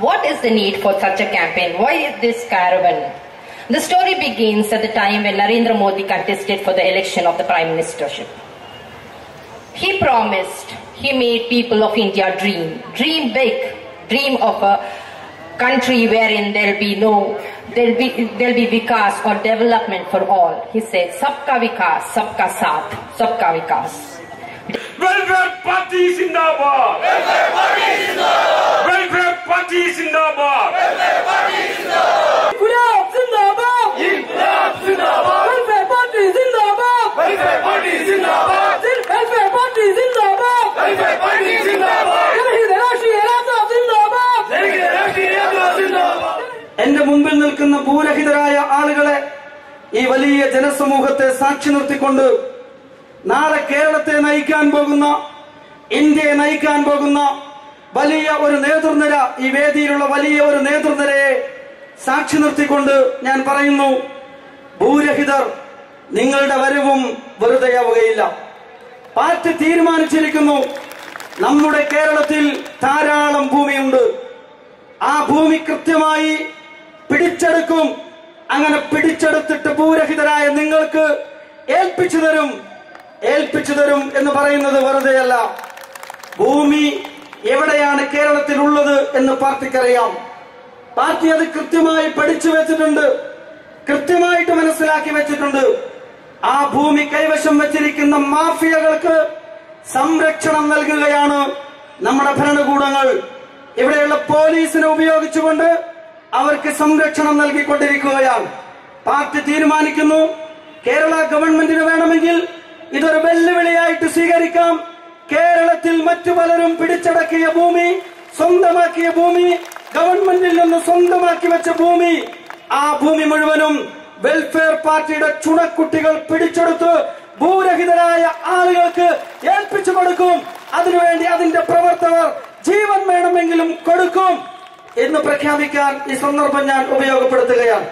What is the need for such a campaign? Why is this caravan? The story begins at the time when Narendra Modi contested for the election of the Prime Ministership. He promised, he made people of India dream, dream big, dream of a country wherein there'll be no, there'll be, there'll be vikas or development for all. He said, Sabka vikas, Sabka saath, Sabka vikas. Welfare party zindabad! Welfare party zindabad! എന്റെ മുമ്പിൽ നിൽക്കുന്ന ഭൂരഹിതരായ ആളുകളെ ഈ വലിയ ജനസമൂഹത്തെ സാക്ഷി നിർത്തിക്കൊണ്ട് നാളെ കേരളത്തെ നയിക്കാൻ പോകുന്ന ഇന്ത്യയെ നയിക്കാൻ പോകുന്ന വലിയ ഒരു നേതൃനിര ഈ വേദിയിലുള്ള വലിയ ഒരു നേതൃനിരയെ സാക്ഷി നിർത്തിക്കൊണ്ട് ഞാൻ പറയുന്നു ഭൂരഹിതർ നിങ്ങളുടെ വരവും വെറുതെയാവുകയില്ല. പാർട്ടി തീരുമാനിച്ചിരിക്കുന്നു നമ്മുടെ കേരളത്തിൽ ധാരാളം ഭൂമിയുണ്ട്. ആ ഭൂമി കൃത്യമായി പിടിച്ചെടുക്കും. അങ്ങനെ പിടിച്ചെടുത്തിട്ട് ഭൂരഹിതരായ നിങ്ങൾക്ക് ഏൽപ്പിച്ചു തരും. ഏൽപ്പിച്ചു തരും എന്ന് പറയുന്നത് വെറുതെയല്ല. ഭൂമി എവിടെയാണ് കേരളത്തിൽ ഉള്ളത് എന്ന് പാർട്ടിക്കറിയാം. പാർട്ടി അത് കൃത്യമായി പഠിച്ചു വെച്ചിട്ടുണ്ട്. കൃത്യമായിട്ട് മനസ്സിലാക്കി വെച്ചിട്ടുണ്ട്. ആ ഭൂമി കൈവശം വെച്ചിരിക്കുന്ന മാഫിയകൾക്ക് സംരക്ഷണം നൽകുകയാണ് നമ്മുടെ ഭരണകൂടങ്ങൾ. ഇവിടെയുള്ള പോലീസിനെ ഉപയോഗിച്ചുകൊണ്ട് അവർക്ക് സംരക്ഷണം നൽകിക്കൊണ്ടിരിക്കുകയാണ്. പാർട്ടി തീരുമാനിക്കുന്നു. കേരള ഗവൺമെന്റിന് വേണമെങ്കിൽ ഇതൊരു വെല്ലുവിളിയായിട്ട് സ്വീകരിക്കാം. കേരളത്തിൽ മറ്റു പലരും പിടിച്ചടക്കിയ ഭൂമി സ്വന്തമാക്കിയ ഭൂമി ഗവൺമെന്റിൽ നിന്ന് സ്വന്തമാക്കി വെച്ച ഭൂമി ആ ഭൂമി മുഴുവനും വെൽഫെയർ പാർട്ടിയുടെ ചുണക്കുട്ടികൾ പിടിച്ചെടുത്ത് ഭൂരഹിതരായ ആളുകൾക്ക് ഏൽപ്പിച്ചു കൊടുക്കും. അതിനുവേണ്ടി അതിന്റെ പ്രവർത്തകർ ജീവൻ വേണമെങ്കിലും എന്ന് പ്രഖ്യാപിക്കാൻ ഈ സന്ദർഭം ഞാൻ ഉപയോഗപ്പെടുത്തുകയാണ്.